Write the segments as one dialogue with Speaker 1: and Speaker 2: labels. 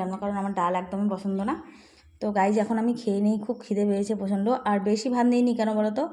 Speaker 1: রান্না কারণ আমার ডাল একদমই পছন্দ না। তো গাইজ এখন আমি খেয়ে নিই, খুব খিদে পেয়েছে প্রচণ্ড। আর বেশি ভাত নিইনি কেন বলো তো?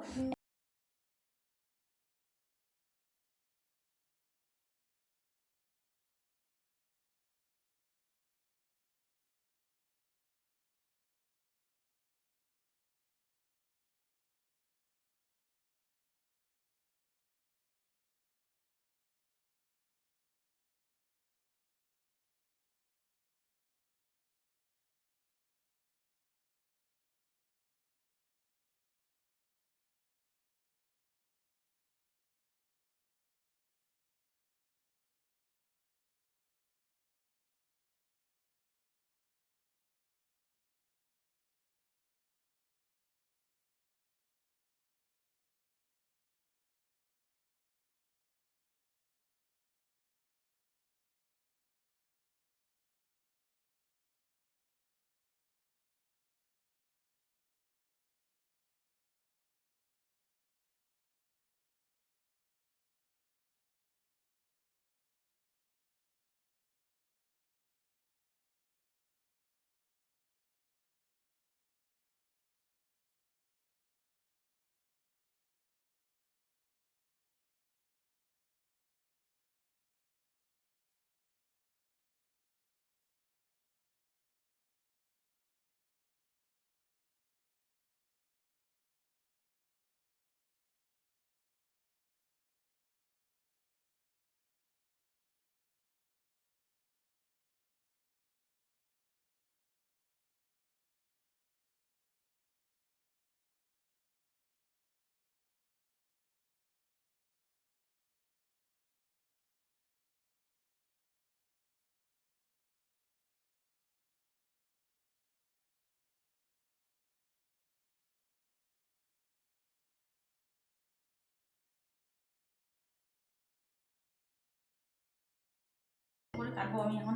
Speaker 1: করে কাটবো আমি এখন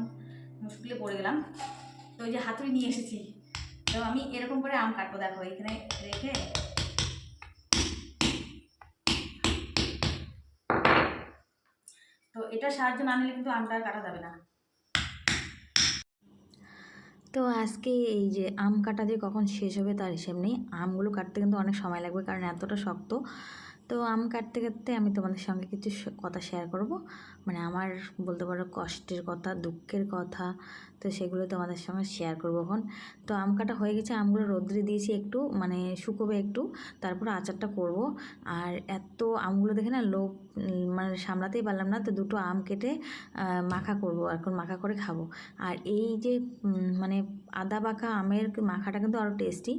Speaker 1: মুশকিলে পড়ে গেলাম। তো ওই যে হাতুড়ি নিয়ে এসেছি। তো আমি এরকম করে আম কাটবো, দেখো, এখানে রেখে। তো এটা সাহায্য না নিলে কিন্তু আমটা কাটা যাবে না। তো আজকে এই যে আম কাটা যে কখন শেষ হবে তার হিসেব নেই। আমগুলো কাটতে কিন্তু অনেক সময় লাগবে, কারণ এতটা শক্ত। তো আম কাটতে কাটতে আমি তোমাদের সঙ্গে কিছু কথা শেয়ার করব। মানে আমার বলতে পারো কষ্টের কথা, দুঃখের কথা, তো সেগুলো তোমাদের সঙ্গে শেয়ার করব এখন। তো আম কাটা হয়ে গেছে, আমগুলো রোদ্রে দিয়েছি একটু মানে শুকোবে একটু, তারপর আচারটা করব। আর এত আমগুলো দেখে না লোভ মানে সামলাতেই পারলাম না, তো দুটো আম কেটে মাখা করব, এখন মাখা করে খাব। আর এই যে মানে আদা মাখা আমের মাখাটা কিন্তু আরও টেস্টি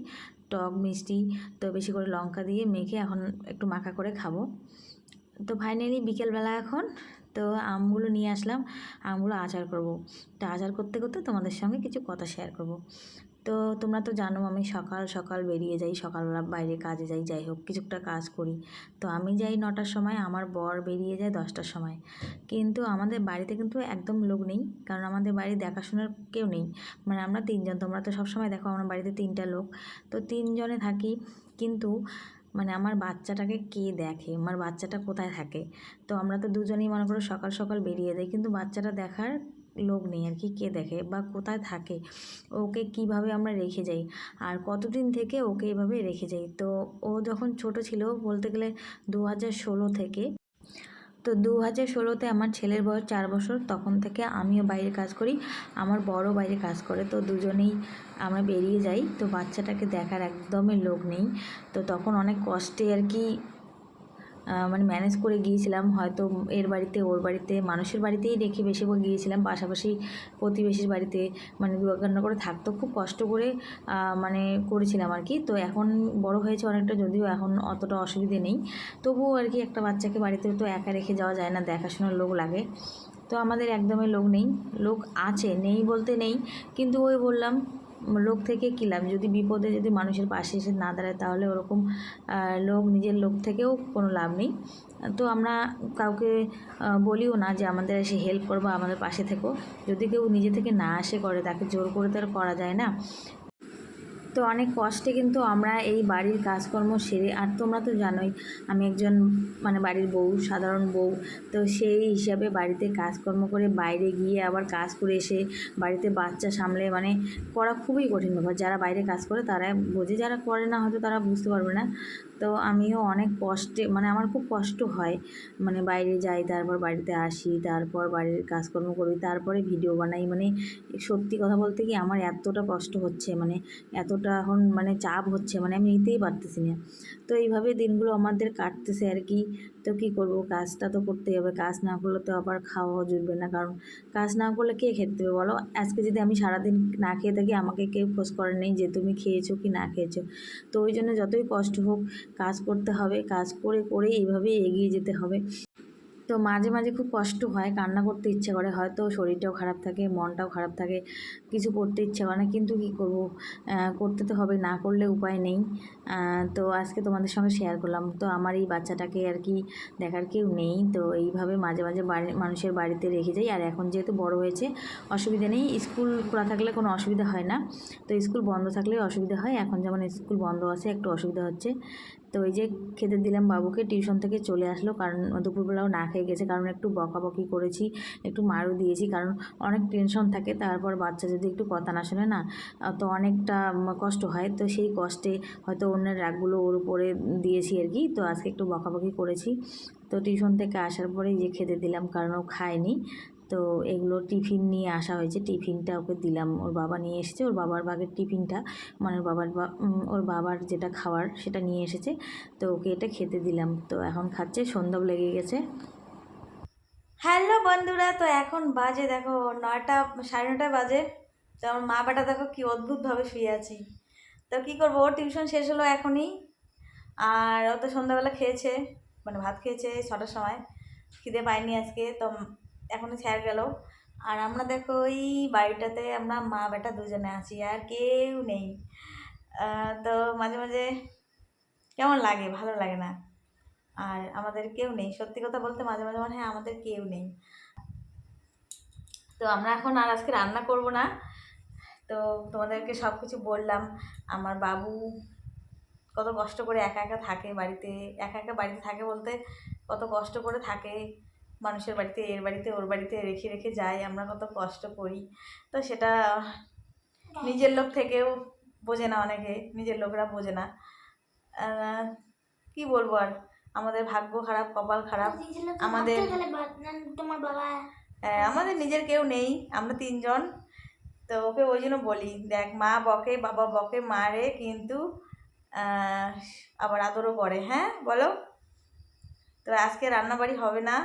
Speaker 1: টক, মিষ্টি, তো বেশি করে লঙ্কা দিয়ে মেখে এখন একটু মাখা করে খাব। তো ফাইনালি বিকেলবেলা এখন। তো আমগুলো নিয়ে আসলাম, আমগুলো আচার করব। তো আচার করতে করতে তোমাদের সঙ্গে কিছু কথা শেয়ার করব। তো তোমরা তো জানো আমি সকাল সকাল বেরিয়ে যাই, সকালবেলা বাইরে কাজে যাই যাই হোক কিছুটা কাজ করি। তো আমি যাই নটার সময়, আমার বর বেরিয়ে যায় দশটার সময়। কিন্তু আমাদের বাড়িতে কিন্তু একদম লোক নেই, কারণ আমাদের বাড়ি দেখাশোনার কেউ নেই। মানে আমরা তিনজন, তোমরা তো সবসময় দেখো আমার বাড়িতে তিনটা লোক। তো তিনজনে থাকি, কিন্তু মানে আমার বাচ্চাটাকে কে দেখে? আমার বাচ্চাটা কোথায় থাকে? তো আমরা তো দুজনেই মনে করো সকাল সকাল বেরিয়ে যাই, কিন্তু বাচ্চাটা দেখার লোক নেই আর কি কে দেখে বা কোথায় থাকে, ওকে কীভাবে আমরা রেখে যাই, আর কতদিন থেকে ওকে এভাবে রেখে যাই? তো ও যখন ছোট ছিল বলতে গেলে দু হাজার ষোলো থেকে, তো দু হাজার ষোলোতে আমার ছেলের বয়স চার বছর, তখন থেকে আমিও বাইরে কাজ করি, আমার বড় বাইরে কাজ করে, তো দুজনেই আমরা বেরিয়ে যাই, তো বাচ্চাটাকে দেখার একদমই লোক নেই, তো তখন অনেক কষ্টে আর কি মানে ম্যানেজ করে গিয়েছিলাম। হয়তো এর বাড়িতে, ওর বাড়িতে, মানুষের বাড়িতেই রেখে বেশিরভাগ গিয়েছিলাম। পাশাপাশি প্রতিবেশীর বাড়িতে মানে দুয়াকান্না করে থাকতো। খুব কষ্ট করে মানে করেছিলাম আর কি। তো এখন বড় হয়েছে অনেকটা, যদিও এখন অতটা অসুবিধে নেই। তবুও আর কি একটা বাচ্চাকে বাড়িতে তো একা রেখে যাওয়া যায় না, দেখাশোনার লোক লাগে। তো আমাদের একদমই লোক নেই। লোক আছে, নেই বলতে নেই। কিন্তু ওই বললাম লোক থেকে কী লাভ? যদি বিপদে যদি মানুষের পাশে এসে না দাঁড়ায়, তাহলে ওরকম লোক নিজের লোক থেকেও কোনো লাভ নেই। তো আমরা কাউকে বলিও না যে আমাদের এসে হেল্প করব, আমাদের পাশে থেকো। যদি কেউ নিজে থেকে না আসে করে, তাকে জোর করে তো আর করা যায় না। তো অনেক কষ্টে কিন্তু আমরা এই বাড়ির কাজকর্ম সেরে, আর তোমরা তো জানোই, আমি একজন মানে বাড়ির বউ, সাধারণ বউ, তো সেই হিসাবে বাড়িতে কাজকর্ম করে বাইরে গিয়ে আবার কাজ করে এসে বাড়িতে বাচ্চা সামলে মানে করা খুবই কঠিন ব্যাপার। যারা বাইরে কাজ করে তারা বোঝে, যারা করে না হয়তো তারা বুঝতে পারবে না। তো আমিও অনেক কষ্টে মানে আমার খুব কষ্ট হয়। মানে বাইরে যাই, তারপর বাড়িতে আসি, তারপর বাড়ির কাজকর্ম করি, তারপরে ভিডিও বানাই। মানে সত্যি কথা বলতে কি আমার এতটা কষ্ট হচ্ছে মানে এতটা এখন মানে চাপ হচ্ছে মানে আমি নিতেই পারতেছি না। তো এইভাবে দিনগুলো আমাদের কাটতেছে আর কি। তো কী করব? কাজটা তো করতেই হবে। কাজ না করলে তো আবার খাওয়াও জুটবে না। কারণ কাজ না করলে কে খেতে দেবে বলো? আজকে যদি আমি সারাদিন না খেয়ে থাকি, আমাকে কেউ খোঁজ করে নেই যে তুমি খেয়েছো কি না খেয়েছো। তো ওই জন্য যতই কষ্ট হোক কাজ করতে হবে কাজ করে করে এইভাবেই এগিয়ে যেতে হবে। তো মাঝে মাঝে খুব কষ্ট হয়, কান্না করতে ইচ্ছে করে। হয়তো শরীরটাও খারাপ থাকে, মনটাও খারাপ থাকে, কিছু করতে ইচ্ছে করে না, কিন্তু কী করব? করতে তো হবে, না করলে উপায় নেই। তো আজকে তোমাদের সঙ্গে শেয়ার করলাম। তো আমার এই বাচ্চাটাকে আর কি দেখার কেউ নেই, তো এইভাবে মাঝে মাঝে বাড়ি, মানুষের বাড়িতে রেখে যাই। আর এখন যেহেতু বড় হয়েছে, অসুবিধা নেই। স্কুল খোলা থাকলে কোনো অসুবিধা হয় না। তো স্কুল বন্ধ থাকলে অসুবিধা হয়। এখন যেমন স্কুল বন্ধ আছে, একটু অসুবিধা হচ্ছে। তো ওই যে খেতে দিলাম বাবুকে, টিউশন থেকে চলে আসলো। কারণ দুপুরবেলাও না খেয়ে গেছে। কারণ একটু বকাবকি করেছি, একটু মারও দিয়েছি। কারণ অনেক টেনশন থাকে। তারপর বাচ্চা যদি একটু কথা না শোনে না? তো অনেকটা কষ্ট হয়। তো সেই কষ্টে হয়তো অন্যের রাগগুলো ওর উপরে দিয়েছি আর কি। তো আজকে একটু বকাবকি করেছি। তো টিউশন থেকে আসার পরে যে খেতে দিলাম। কারণ ও খায়নি। তো এগুলো টিফিন নিয়ে আসা হয়েছে। টিফিনটা ওকে দিলাম। ওর বাবা নিয়ে এসেছে। ওর বাবার ভাগের টিফিনটা। মানে ওর বাবার ওর বাবার যেটা খাওয়ার সেটা নিয়ে এসেছে। তো ওকে এটা খেতে দিলাম। তো এখন খাচ্ছে। সন্ধ্যাও লেগে গেছে। হ্যালো বন্ধুরা, তো এখন বাজে দেখো নয়টা, সাড়ে নটা বাজে। তো আমার মা বেটা দেখো কি অদ্ভুতভাবে শুয়ে আছি। তো কী করব? ওর টিউশন শেষ হলো এখনই। আর ও তো সন্ধ্যাবেলা খেয়েছে। মানে ভাত খেয়েছে ছটার সময়। খিদে পায়নি আজকে। তো এখনই স্যার গেল। আর আমরা দেখো ওই বাড়িটাতে আমরা মা বেটা দুজনে আছি, আর কেউ নেই। তো মাঝে মাঝে কেমন লাগে? ভালো লাগে না। আর আমাদের কেউ নেই। সত্যি কথা বলতে মাঝে মাঝে মনে হয় আমাদের কেউ নেই। তো আমরা এখন আর আজকে রান্না করব না। তো তোমাদেরকে সব কিছু বললাম। আমার বাবু কত কষ্ট করে একা একা থাকে বাড়িতে। একা একা বাড়িতে থাকে বলতে কত কষ্ট করে থাকে। মানুষের বাড়িতে এর বাড়িতে ওর বাড়িতে রেখে রেখে যাই আমরা কত কষ্ট করি। তো সেটা নিজের লোক থেকেও বোঝে না অনেকে নিজের লোকরা বোঝে না। কি বলব আর? আমাদের ভাগ্য খারাপ কপাল খারাপ। আমাদের
Speaker 2: তোমার বাবা।
Speaker 1: আমাদের নিজের কেউ নেই আমরা তিনজন। তো ওকে ওই জন্য বলি দেখ মা বকে বাবা বকে মারে কিন্তু আবার আদরও করে হ্যাঁ বলো? তো আজকে রান্নাবাড়ি হবে না।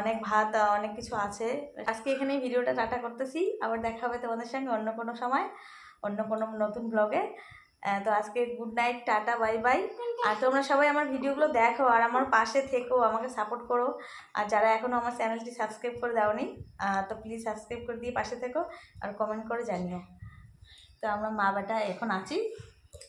Speaker 1: অনেক ভাত অনেক কিছু আছে। আজকে এখানে ভিডিওটা টাটা করতেছি। আবার দেখা হবে তোমাদের সঙ্গে অন্য কোনো সময়, অন্য কোনো নতুন ব্লগে। তো আজকে good night tata bye bye আর তোমরা সবাই আমার ভিডিওগুলো দেখো আর আমার পাশে থেকো, আমাকে সাপোর্ট করো। আর যারা এখনও আমার চ্যানেলটি সাবস্ক্রাইব করে দাওনি তো প্লিজ সাবস্ক্রাইব করে দিয়ে পাশে থেকো আর কমেন্ট করে জানিও। তো আমরা মা বেটা এখন আছি।